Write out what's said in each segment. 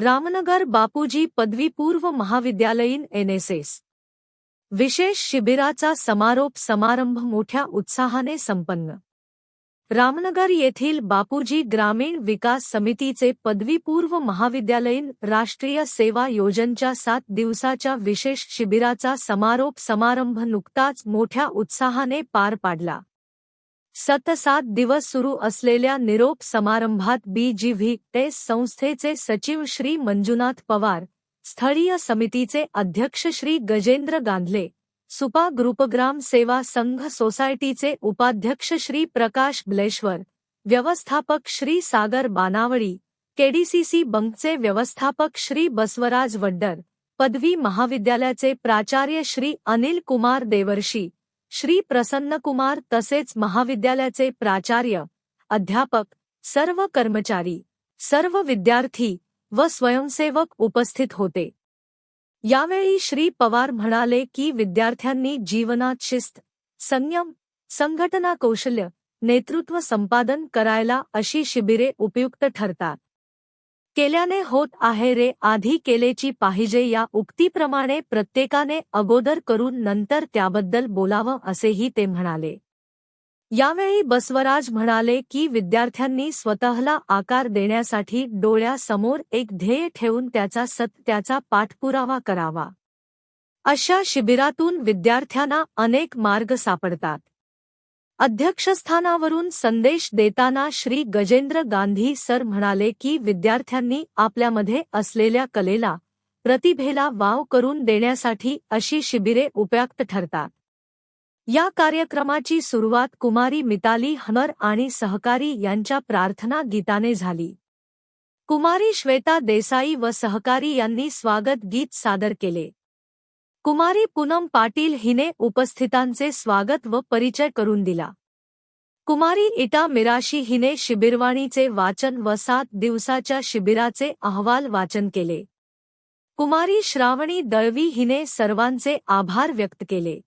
रामनगर बापूजी पदवीपूर्व महाविद्यालयीन एनएसएस विशेष शिबिराचा समारोप समारंभ मोठ्या उत्साहाने संपन्न. रामनगर येथील बापूजी ग्रामीण विकास समितीचे पदवीपूर्व महाविद्यालयीन राष्ट्रीय सेवा योजनच्या सात दिवसाच्या विशेष शिबिराचा समारोप समारंभ नुकताच मोठ्या उत्साहाने पार पाडला. सत सात दिवस सुरू असलेल्या निरोप समारंभात बीजीव्ही टेस संस्थेचे सचिव श्री मंजुनाथ पवार स्थळीय समितीचे अध्यक्ष श्री गजेंद्र गांधले सुपा ग्रुपग्राम सेवा संघ सोसायटीचे उपाध्यक्ष श्री प्रकाश ब्लेश्वर व्यवस्थापक श्री सागर बानावळी केडीसीसी बंकचे व्यवस्थापक श्री बसवराज वड्डर पदवी महाविद्यालयाचे प्राचार्य श्री अनिल कुमार देवर्षी श्री प्रसन्नकुमार तसेच महाविद्यालयाचे प्राचार्य अध्यापक सर्व कर्मचारी सर्व विद्यार्थी व स्वयंसेवक उपस्थित होते. यावेळी श्री पवार म्हणाले की विद्यार्थ्यांनी जीवनात शिस्त संयम संघटना कौशल्य नेतृत्व संपादन करायला अशी शिबिरे उपयुक्त ठरतात. केल्याने होत आहे रे आधी केलेची पाहिजे या उक्तीप्रमाणे प्रत्येकाने अगोदर करून नंतर त्याबद्दल बोलावं असेही ते म्हणाले. यावेळी बसवराज म्हणाले की विद्यार्थ्यांनी स्वतःला आकार देण्यासाठी डोळ्यासमोर एक ध्येय ठेवून त्याचा सत्याचा पाठपुरावा करावा. अशा शिबिरातून विद्यार्थ्यांना अनेक मार्ग सापडतात. अध्यक्षस्थानावरून संदेश देताना श्री गजेंद्र गांधी सर म्हणाले की विद्यार्थ्यांनी आपल्यामध्ये असलेल्या कलेला प्रतिभेला वाव करून देण्यासाठी अशी शिबिरे उपयुक्त ठरतात. या कार्यक्रमाची सुरुवात कुमारी मिताली हनर आणि सहकारी यांच्या प्रार्थना गीताने झाली. कुमारी श्वेता देसाई व सहकारी यांनी स्वागत गीत सादर केले. कुमारी पूनम पाटील हिने उपस्थितांचे स्वागत व परिचय करून दिला. कुमारी इटा मिराशी हिने शिबिरवाणीचे वाचन व सात दिवसाच्या शिबिराचे अहवाल वाचन केले. कुमारी श्रावणी दळवी हिने सर्वांचे आभार व्यक्त केले.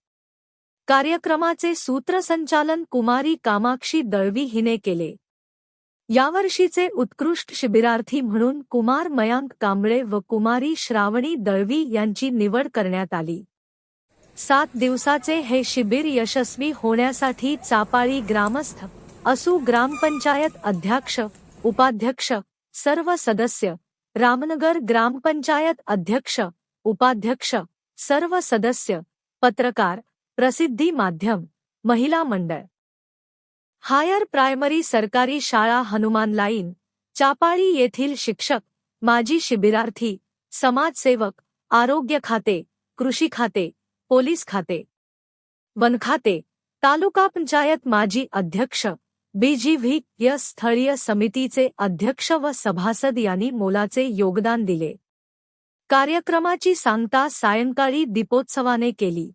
कार्यक्रमाचे सूत्रसंचालन कुमारी कामाक्षी दळवी हिने केले. यावर्षीचे उत्कृष्ट शिबिरार्थी म्हणून कुमार मयांक कांबळे व कुमारी श्रावणी दळवी यांची निवड करण्यात आली. सात दिवसाचे हे शिबिर यशस्वी होण्यासाठी चापाळी ग्रामस्थ असू ग्रामपंचायत अध्यक्ष उपाध्यक्ष सर्व सदस्य रामनगर ग्रामपंचायत अध्यक्ष उपाध्यक्ष सर्व सदस्य पत्रकार प्रसिद्धी माध्यम महिला मंडळ. हायर प्रायमरी सरकारी शाळा हनुमान लाईन चापाळी येथील शिक्षक माजी शिबिरार्थी समाजसेवक आरोग्य खाते कृषी खाते पोलीस खाते. वन खाते तालुका पंचायत माजी अध्यक्ष बीजीव्ही या स्थळीय समितीचे अध्यक्ष व सभासद यांनी मोलाचे योगदान दिले. कार्यक्रमाची सांगता सायंकाळी दीपोत्सवाने केली.